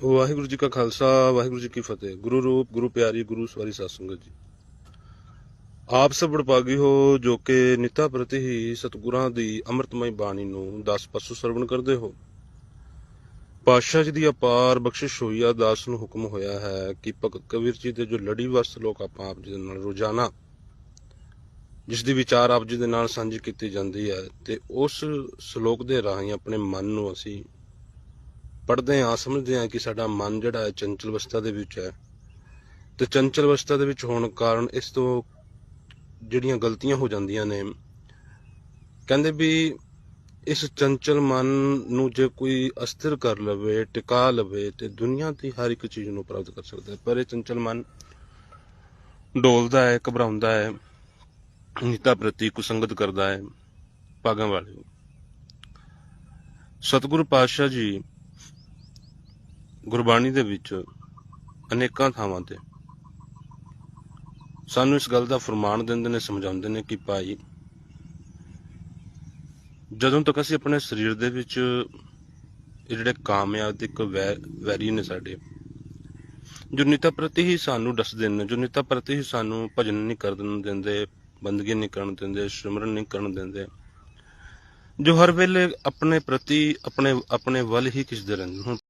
ਵਾਹਿਗੁਰੂ ਜੀ ਕਾ ਖਾਲਸਾ, ਵਾਹਿਗੁਰੂ ਜੀ ਕੀ ਫਤਿਹ। ਗੁਰੂ ਰੂਪ, ਗੁਰੂ ਪਿਆਰੀ, ਗੁਰੂ ਸਵਾਰੀ ਸਾਧ ਸੰਗਤ ਜੀ। ਆਪ ਸਭ ਵਡਭਾਗੀ ਹੋ ਜੋ ਕਿ ਨਿਤਾ ਪ੍ਰਤੀ ਹੀ ਸਤਿਗੁਰਾਂ ਦੀ ਅੰਮ੍ਰਿਤਮਈ ਬਾਣੀ ਨੂੰ ਦਸ ਪਾਸੋਂ ਸਰਵਣ ਕਰਦੇ ਹੋ। ਪਾਤਸ਼ਾਹ ਜੀ ਦੀ ਅਪਾਰ ਬਖਸ਼ਿਸ਼ ਹੋਈ ਆ, ਦਾਸ ਨੂੰ ਹੁਕਮ ਹੋਇਆ ਹੈ ਕਿ ਭਗਤ ਕਬੀਰ ਜੀ ਦੇ ਜੋ ਲੜੀਵਾਰ ਸ਼ਲੋਕ ਆਪਾਂ ਆਪ ਜੀ ਦੇ ਨਾਲ ਰੋਜ਼ਾਨਾ, ਜਿਸ ਦੀ ਵਿਚਾਰ ਆਪ ਜੀ ਦੇ ਨਾਲ ਸਾਂਝੀ ਕੀਤੀ ਜਾਂਦੀ ਹੈ, ਤੇ ਉਸ ਸ਼ਲੋਕ ਦੇ ਰਾਹੀਂ ਆਪਣੇ ਮਨ ਨੂੰ ਅਸੀਂ ਪੜ੍ਹਦੇ ਹਾਂ, ਸਮਝਦੇ ਹਾਂ ਕਿ ਸਾਡਾ ਮਨ ਜਿਹੜਾ ਹੈ ਚੰਚਲ ਅਵਸਥਾ ਦੇ ਵਿੱਚ ਹੈ। ਤੇ ਚੰਚਲ ਅਵਸਥਾ ਦੇ ਵਿੱਚ ਹੋਣ ਕਾਰਨ ਇਸ ਤੋਂ ਜਿਹੜੀਆਂ ਗਲਤੀਆਂ ਹੋ ਜਾਂਦੀਆਂ ਨੇ, ਕਹਿੰਦੇ ਵੀ ਇਸ ਚੰਚਲ ਮਨ ਨੂੰ ਜੇ ਕੋਈ ਅਸਥਿਰ ਕਰ ਲਵੇ, ਟਿਕਾ ਲਵੇ, ਤੇ ਦੁਨੀਆ ਦੀ ਹਰ ਇੱਕ ਚੀਜ਼ ਨੂੰ ਪ੍ਰਾਪਤ ਕਰ ਸਕਦਾ ਹੈ। ਪਰ ਇਹ ਚੰਚਲ ਮਨ ਡੋਲਦਾ ਹੈ, ਘਬਰਾਉਂਦਾ ਹੈ, ਨੀਤਾ ਪ੍ਰਤੀ ਕੁਸੰਗਤ ਕਰਦਾ ਹੈ, ਭਾਗਾਂ ਵਾਲੇ ਸਤਿਗੁਰੂ ਪਾਤਸ਼ਾਹ ਜੀ ਗੁਰਬਾਣੀ ਦੇ ਵਿੱਚ ਅਨੇਕਾਂ ਥਾਵਾਂ ਤੇ ਸਾਨੂੰ ਇਸ ਗੱਲ ਦਾ ਫਰਮਾਨ ਦਿੰਦੇ ਨੇ, ਸਮਝਾਉਂਦੇ ਨੇ ਕਿ ਭਾਈ, ਜਦੋਂ ਤੱਕ ਅਸੀਂ ਆਪਣੇ ਸਰੀਰ ਦੇ ਵਿੱਚ ਇਹ ਜਿਹੜੇ ਕਾਮਯਾਬ ਇੱਕ ਵੈਰੀ ਨੇ ਸਾਡੇ ਜੋ ਨਿਤਾ ਪ੍ਰਤੀ ਹੀ ਸਾਨੂੰ ਦੱਸਦੇ ਨੇ ਜੋ ਨਿਤਾ ਪ੍ਰਤੀ ਹੀ ਸਾਨੂੰ ਭਜਨ ਨਹੀਂ ਕਰਨ ਦਿੰਦੇ, ਬੰਦਗੀ ਨਹੀਂ ਕਰਨ ਦਿੰਦੇ, ਸਿਮਰਨ ਨਹੀਂ ਕਰਨ ਦਿੰਦੇ, ਜੋ ਹਰ ਵੇਲੇ ਆਪਣੇ ਪ੍ਰਤੀ, ਆਪਣੇ ਆਪਣੇ ਵੱਲ ਹੀ ਖਿੱਚਦੇ ਰਹਿੰਦੇ ਹੁਣ